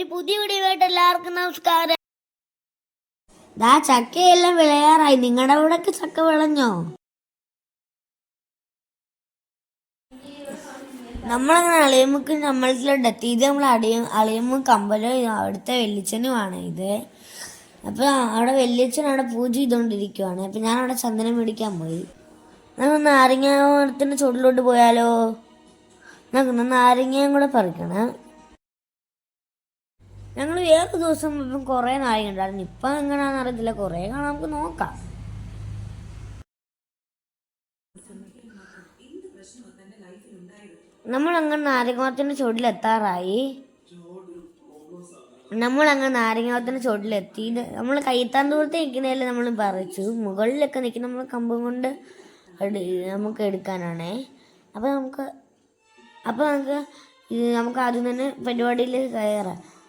ഒരു പുതിയ വീഡിയോയിട്ട് എല്ലാവർക്കും നമസ്കാരം. ദാ ചക്കയെല്ലാം വിളയാറായി. നിങ്ങളുടെ അവിടെയൊക്കെ ചക്ക വിളഞ്ഞോ? നമ്മളങ്ങനെ അളിയമ്മക്ക് നമ്മളത്തിലോട്ട് എത്തി ഇത് നമ്മൾ അടിയ അളിയമ്മ കമ്പലും അവിടുത്തെ വെല്ലിച്ചനുമാണ് ഇത്. അപ്പൊ അവിടെ വെല്ലിച്ചൻ അവിടെ പൂജ ചെയ്തുകൊണ്ടിരിക്കുവാണ് അപ്പൊ ഞാൻ അവിടെ ചന്ദനം മേടിക്കാൻ പോയി. നമുക്ക് നാരങ്ങാമരത്തിന്റെ ചുവട്ടിലോട്ട് പോയാലോ? നമുക്ക് നാരങ്ങയും കൂടെ പറിക്കണം. ഞങ്ങൾ വേറെ ദിവസം ഇപ്പം കുറേ നാരങ്ങ ഉണ്ടായിരുന്നു ഇപ്പം എങ്ങനെയാണെന്ന് അറിയത്തില്ല. കുറേ കാണാൻ നമുക്ക് നോക്കാം. നമ്മൾ അങ്ങനെ നാരങ്ങാമരത്തിന്റെ ചുവട്ടിലെത്താറായി. നമ്മൾ അങ്ങനെ നാരങ്ങാമരത്തിന്റെ ചുവട്ടിലെത്തി നമ്മൾ കയ്യെത്താൻ ദൂരത്ത് നമ്മൾ പറിച്ചു. മുകളിലൊക്കെ നിൽക്കുന്ന നമ്മൾ കമ്പും കൊണ്ട് നമുക്ക് എടുക്കാനാണേ. അപ്പോൾ നമുക്ക് അപ്പോൾ നമുക്ക് നമുക്ക് ആദ്യം തന്നെ പരിപാടിയിൽ കയറാം.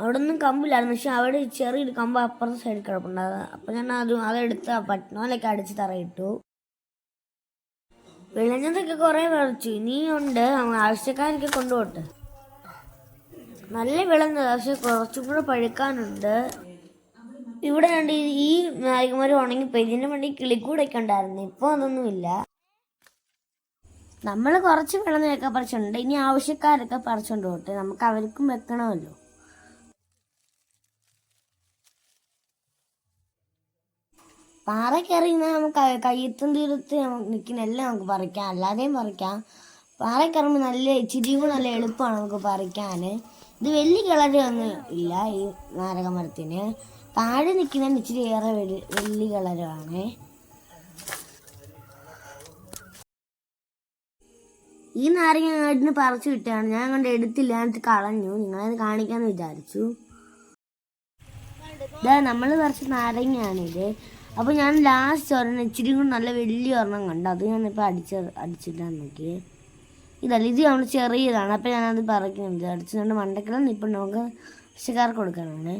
അവിടെ ഒന്നും കമ്പില്ലായിരുന്നു. പക്ഷെ അവിടെ ചെറിയൊരു കമ്പ് അപ്പുറത്തെ സൈഡിൽ കിടപ്പുണ്ടായിരുന്നു അപ്പം ഞാൻ അത് അതെടുത്ത് ആ പട്ടണത്തിലൊക്കെ അടിച്ച് തറയിട്ടു. വിളഞ്ഞതൊക്കെ കുറേ വിളച്ചു ഇനിയുണ്ട്. ആവശ്യക്കാരൊക്കെ കൊണ്ടുപോട്ടെ. നല്ല വിളഞ്ഞത് പക്ഷെ കുറച്ചും കൂടെ പഴുക്കാനുണ്ട്. ഇവിടെ രണ്ട് ഈ- നായകന്മാർ ഉണങ്ങിപ്പോയി ഇതിന്റെ വേണ്ടി കിളിക്കൂടൊക്കെ ഉണ്ടായിരുന്നു. ഇപ്പോൾ അതൊന്നുമില്ല. നമ്മൾ കുറച്ച് വിളഞ്ഞൊക്കെ പറിച്ചിട്ടുണ്ട് ഇനി ആവശ്യക്കാരൊക്കെ പറിച്ചുകൊണ്ട് പോട്ടെ. നമുക്ക് അവർക്കും വെക്കണമല്ലോ. പാറ കയറി നമുക്ക് കയ്യെത്തും തീരത്ത് നിൽക്കുന്ന എല്ലാം നമുക്ക് പറിക്കാം. അല്ലാതെയും പറിക്കാം. പാറ കയറുമ്പോൾ നല്ല ഇച്ചിരിയും നല്ല എളുപ്പമാണ് നമുക്ക് പറിക്കാൻ. ഇത് വലിയ കിളരൊന്നും ഇല്ല ഈ നാരകമരത്തിന് താഴെ നിൽക്കുന്ന ഇച്ചിരി ഏറെ വലി- വലിയ കളറാണ് ഈ നാരങ്ങ ആടിന് പറിച്ചു കിട്ടുകയാണ് ഞാൻ കൊണ്ട് എടുത്തില്ല എന്നിട്ട് കളഞ്ഞു. നിങ്ങളത് കാണിക്കാന്ന് വിചാരിച്ചു. ഇതാ നമ്മൾ പറിച്ച നാരങ്ങയാണിത്. അപ്പോൾ ഞാൻ ലാസ്റ്റ് ഒരെണ്ണം ഇച്ചിരി കൂടി നല്ല വലിയ ഒരെണ്ണം കണ്ടു. അത് ഞാനിപ്പോൾ അടിച്ച അടിച്ചിട്ടാണ് നോക്കി ഇതല്ല ഇത് നമ്മൾ ചെറിയതാണ്. അപ്പോൾ ഞാനത് പറിക്കുന്നത് അടിച്ചുകൊണ്ട് മണ്ടക്കലാണ് ഇപ്പം നമുക്ക് കൃഷിക്കാർക്ക് കൊടുക്കാനാണ്.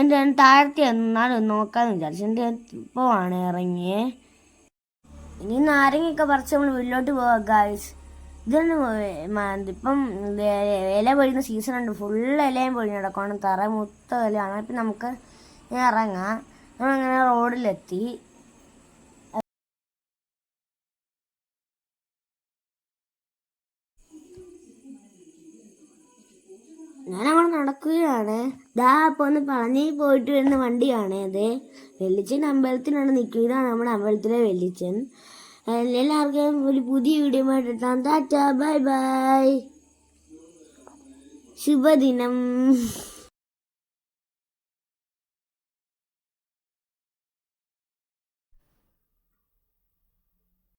എന്റെ ഞാൻ താഴത്തെ എന്നാലും നോക്കാമെന്ന് വിചാരിച്ചു. എന്റെ ഇപ്പോൾ ആണ് ഇറങ്ങിയേ. ഇനി നാരങ്ങയൊക്കെ പറിച്ച് നമ്മൾ വീട്ടിലോട്ട് പോവാം ഗായ്സ് ഇതൊന്നും ഇപ്പം ഇല പൊഴിയുന്ന സീസൺ ഉണ്ട്. ഫുൾ ഇലയും പൊഴിഞ്ഞ് കിടക്കണം തറ മൊത്തം ഇലയാണ്. അപ്പം നമുക്ക് ഇറങ്ങാം. നമ്മളങ്ങനെ റോഡിലെത്തി. ഞാൻ അവിടെ നടക്കുകയാണ്. ദാ അപ്പോൾ ഒന്ന് പറഞ്ഞു പോയിട്ട് വരുന്ന വണ്ടിയാണ് അത് വെള്ളിച്ചൻ അമ്പലത്തിനാണ് നിൽക്കുക ഇതാണ് നമ്മുടെ അമ്പലത്തിലെ വെള്ളിച്ചൻ. എല്ലാവർക്കും ഒരു പുതിയ വീഡിയോ ആയിട്ട് എത്താം ടാറ്റ ബൈ ബൈ. ശുഭദിനം.